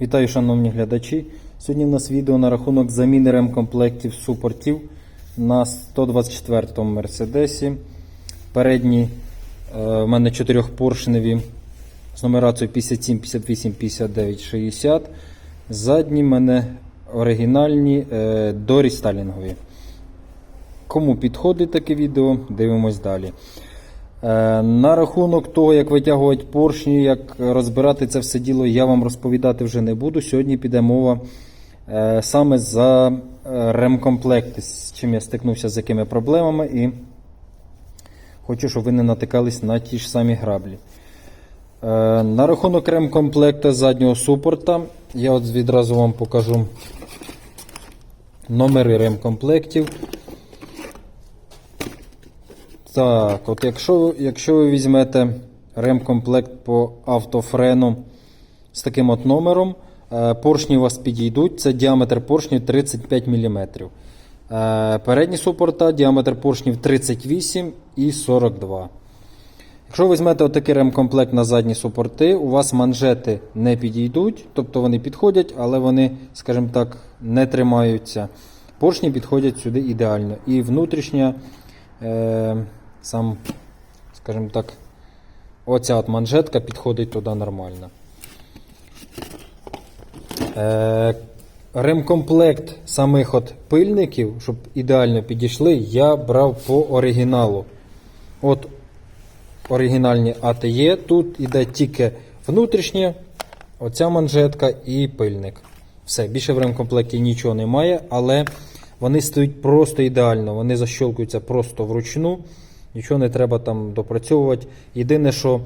Вітаю, шановні глядачі. Сьогодні в нас відео на рахунок заміни ремкомплектів супортів на 124-му Мерседесі. Передні е, в мене чотирьохпоршневі з нумерацією 57, 58, 59, 60. Задні в мене оригінальні е, дорістайлінгові. Кому підходить таке відео, дивимось далі. Е, На рахунок того, як витягувати поршні, як розбирати це все діло, я вам розповідати вже не буду. Сьогодні піде мова е, саме за е, ремкомплекти, з чим я стикнувся з якими проблемами, і хочу, щоб ви не натикались на ті ж самі граблі. На рахунок ремкомплекта заднього супорта, я от відразу вам покажу номери ремкомплектів. Так, от якщо, якщо ви візьмете ремкомплект по автофрену з таким от номером, е, поршні у вас підійдуть. Це діаметр поршнів 35 мм. Е, Передні супорта, діаметр поршнів 38 і 42. Якщо ви візьмете отакий ремкомплект на задні супорти, у вас манжети не підійдуть, тобто вони підходять, але вони, скажімо так, не тримаються. Поршні підходять сюди ідеально. І внутрішня, е, сам, скажімо так, оця от манжетка підходить туди нормально. Е, ремкомплект самих от пильників, щоб ідеально підійшли, я брав по оригіналу. От оригінальні АТЄ. Тут іде тільки внутрішнє, оця манжетка і пильник. Все, більше в ремкомплекті нічого немає, але вони стоять просто ідеально. Вони защолкуються просто вручну. Нічого не треба там допрацьовувати. Єдине, що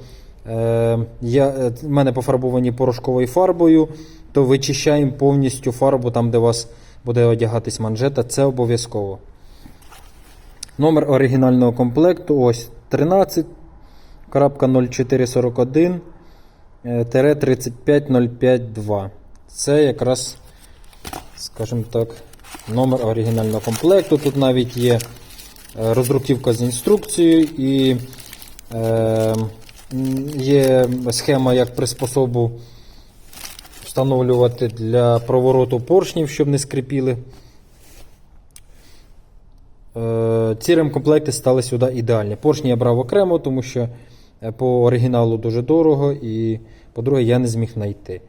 е, я, е, в мене пофарбовані порошковою фарбою, то вичищаємо повністю фарбу там, де у вас буде одягатись манжета. Це обов'язково. Номер оригінального комплекту ось 13 0441 35052. Це якраз, скажімо так, номер оригінального комплекту. Тут навіть є е, роздруківка з інструкцією і е, є схема, як приспособу встановлювати для провороту поршнів, щоб не скрипіли. Е, Ці ремкомплекти стали сюди ідеальні. Поршні я брав окремо, тому що е, по оригіналу дуже дорого, і, по-друге, я не зміг знайти.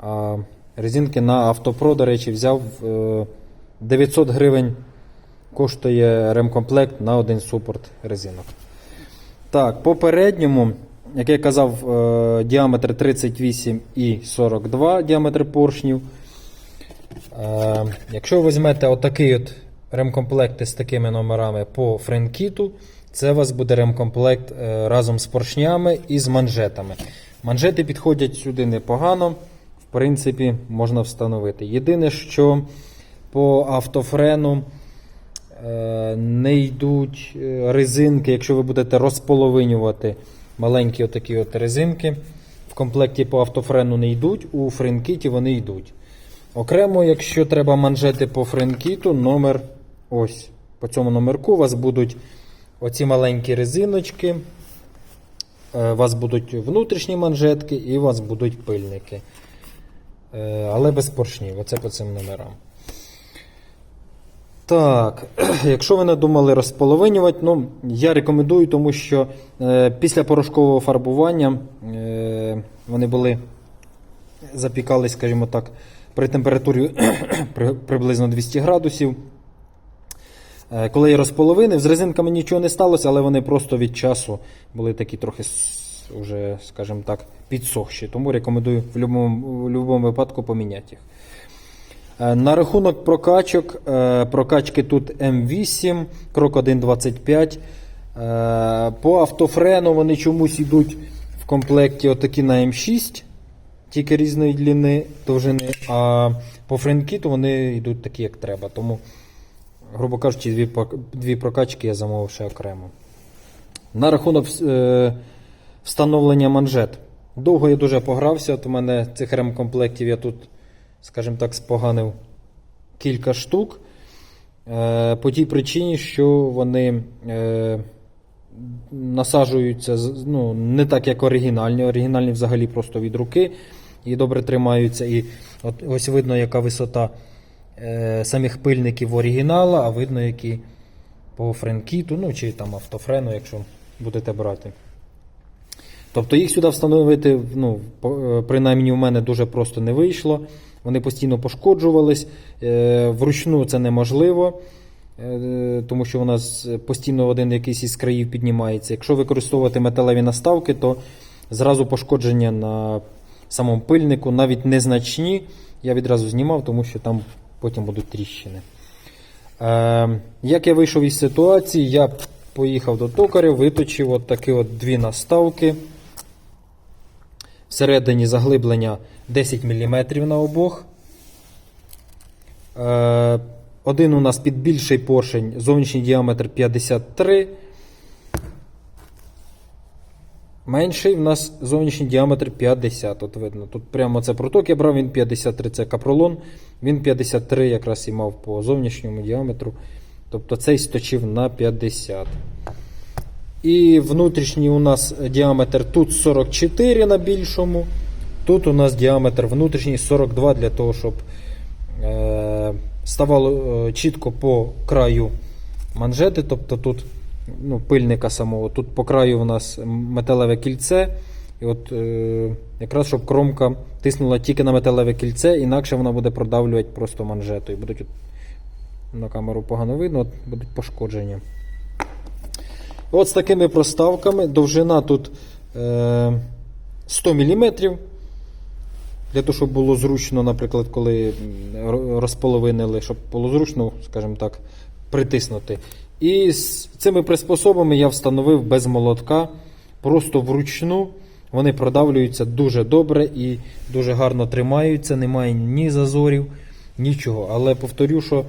А резинки на автопро, до речі, взяв е, 900 гривень коштує ремкомплект на один супорт резинок. Так, по як я казав, е, діаметр 38 і 42 діаметр поршнів. Е, Якщо ви візьмете отакий от ремкомплект з такими номерами по френкіту, це у вас буде ремкомплект е, разом з поршнями і з манжетами. Манжети підходять сюди непогано, в принципі, можна встановити. Єдине, що по автофрену не йдуть е, резинки, якщо ви будете розполовинювати маленькі отакі от резинки. В комплекті по автофрену не йдуть, у френкіті вони йдуть. Окремо, якщо треба манжети по френкіту, номер ось. По цьому номерку у вас будуть оці маленькі резиночки. е, У вас будуть внутрішні манжетки і у вас будуть пильники. Е, Але без поршнів. Оце по цим номерам. Так, якщо ви не думали розполовинювати, ну, я рекомендую, тому що е, після порошкового фарбування е, вони були запікались, скажімо так, при температурі приблизно 200 градусів. Е, Коли я розполовинив, з резинками нічого не сталося, але вони просто від часу були такі трохи уже, скажімо так, підсохші. Тому рекомендую в будь-якому випадку поміняти їх. Е, На рахунок прокачок, е, прокачки тут М8, крок 1.25. Е, По автофрену вони чомусь йдуть в комплекті отакі на М6, тільки різної длини, довжини, а по френкіту вони йдуть такі, як треба. Тому, грубо кажучи, дві, дві прокачки я замовив ще окремо. На рахунок встановлення манжет. Довго я дуже погрався. От у мене цих ремкомплектів я тут, скажімо так, споганив кілька штук. Е, по тій причині, що вони е, насаджуються ну, не так, як оригінальні. Оригінальні взагалі просто від руки. і добре тримаються. І от, ось видно, яка висота е, самих пильників оригінала, а видно, які по френкіту, ну чи там автофрену, якщо будете брати. Тобто їх сюди встановити, ну, принаймні у мене дуже просто не вийшло. Вони постійно пошкоджувались. Е, Вручну це неможливо, е, тому що у нас постійно один якийсь із країв піднімається. Якщо використовувати металеві наставки, то зразу пошкодження на самому пильнику, навіть незначні. Я відразу знімав, тому що там потім будуть тріщини. Е, як я вийшов із ситуації, я поїхав до токаря, виточив от такі от дві наставки. Всередині заглиблення 10 мм на обох. Е, один у нас під більший поршень, зовнішній діаметр 53. Менший в нас зовнішній діаметр 50. От видно. Тут прямо це проток я брав, він 53, це капролон. Він 53 якраз і мав по зовнішньому діаметру. Тобто цей сточив на 50. І внутрішній у нас діаметр тут 44 на більшому. Тут у нас діаметр внутрішній 42 для того, щоб е, ставало е, чітко по краю манжети. Тобто тут ну, пильника самого. Тут по краю у нас металеве кільце. І от е, якраз щоб кромка тиснула тільки на металеве кільце, інакше вона буде продавлювати просто манжету. І будуть от, на камеру погано видно, от будуть пошкодження. От з такими проставками. Довжина тут е, 100 мм. Для того, щоб було зручно, наприклад, коли розполовинили, щоб було зручно, скажімо так, притиснути. І з цими приспособами я встановив без молотка, просто вручну. Вони продавлюються дуже добре і дуже гарно тримаються, немає ні зазорів, нічого. Але повторю, що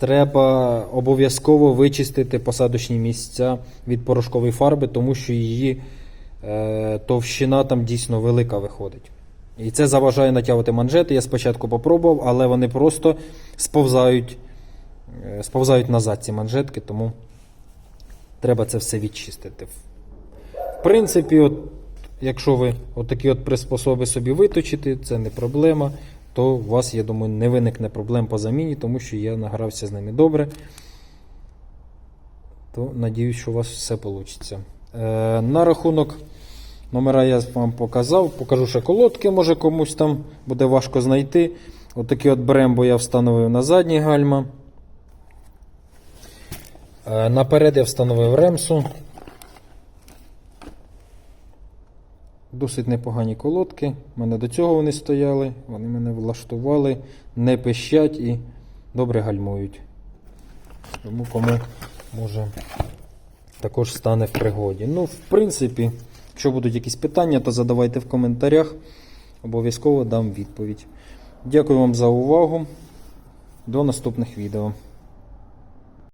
треба обов'язково вичистити посадочні місця від порошкової фарби, тому що її е, товщина там дійсно велика виходить. І це заважає натягувати манжети. Я спочатку попробував, але вони просто сповзають, е, сповзають назад ці манжетки, тому треба це все відчистити. В принципі, от, якщо ви отакі от приспособи собі виточите, це не проблема, то у вас, я думаю, не виникне проблем по заміні, тому що я награвся з ними добре. То надіюсь, що у вас все вийде. На рахунок номера я вам показав. Покажу ще колодки, може комусь там буде важко знайти. Отакі от брембо я встановив на задні гальма. Е, наперед я встановив ремсу. Досить непогані колодки. У мене до цього вони стояли, вони мене влаштували, не пищать і добре гальмують. Тому кому може також стане в пригоді. Ну, в принципі, якщо будуть якісь питання, то задавайте в коментарях. Обов'язково дам відповідь. Дякую вам за увагу. До наступних відео.